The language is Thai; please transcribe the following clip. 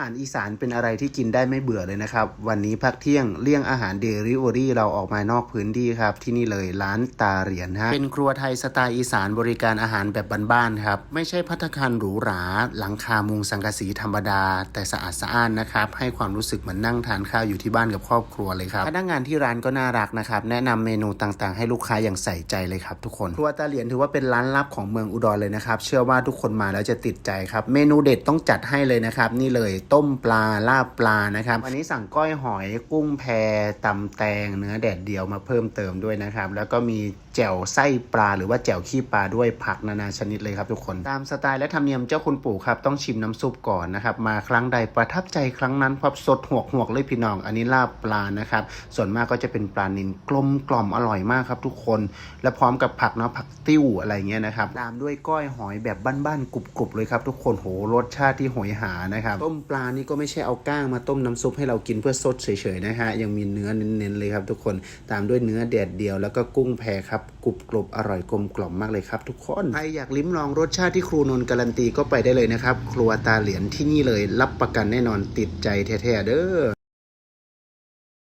หารอีสานเป็นอะไรที่กินได้ไม่เบื่อเลยนะครับ วันนี้พักเที่ยงเลี่ยงอาหารเดลิเวอรี่เราออกมานอกพื้นที่ครับ ที่นี่เลยร้านตาเหรียญฮะเป็นครัวไทยสไตล์อีสานบริการอาหารแบบบ้านๆครับ ไม่ใช่พัตตาคารหรูหรา หลังคามุงสังกะสีธรรมดา แต่สะอาดสะอ้านนะครับ ให้ความรู้สึกเหมือนนั่งทานข้าวอยู่ที่บ้านกับครอบครัวเลยครับพนักงานที่ร้านก็น่ารักนะครับแนะนำเมนูต่างๆ ให้ลูกค้าอย่างใส่ใจเลยครับ ทุกคนครัวตาเหรียญถือว่าเป็นร้านลับของเมืองอุดรเลยนะครับเชื่อว่าทุกคนมาแล้วจะติดใจครับเมนูเด็ดต้องจัดให้เลยนะครับนี่เลยต้มปลาลาบปลานะครับ วันนี้สั่งก้อยหอยกุ้งแพตำแตงเนื้อแดดเดียวมาเพิ่มเติมด้วยนะครับ แล้วก็มีแจ่วไส้ปลาหรือว่าแจ่วขี้ปลาด้วยผักนานาชนิดเลยครับทุกคน ตามสไตล์และธรรมเนียมเจ้าคุณปู่ครับต้องชิมน้ำซุปก่อนนะครับ มาครั้งใดประทับใจครั้งนั้นพบสดหวกหวกๆเลยพี่น้อง อันนี้ลาบปลานะครับ ส่วนมากก็จะเป็นปลานิลกลมกล่อมอร่อยมากครับทุกคน และพร้อมกับผักเนาะผักติ้วอะไรเงี้ยนะครับตามด้วยก้อยหอยแบบบ้านๆกรุบๆเลยครับทุกคนโหรสชาติที่โหยหานะครับต้มปลานี่ก็ไม่ใช่เอาก้างมาต้มน้ำซุปให้เรากินเพื่อสดเฉยๆนะฮะ ยังมีเนื้อเน้นๆเลยครับทุกคน ตามด้วยเนื้อแดดเดียวแล้วก็กุ้งแพครับกรุบกรบอร่อยกลมกล่อมมากเลยครับทุกคน ใครอยากลิ้มลองรสชาติที่ครูนนท์การันตีก็ไปได้เลยนะครับ ครัวตาเหรียญที่นี่เลยรับประกันแน่นอนติดใจแท้ๆเด้อ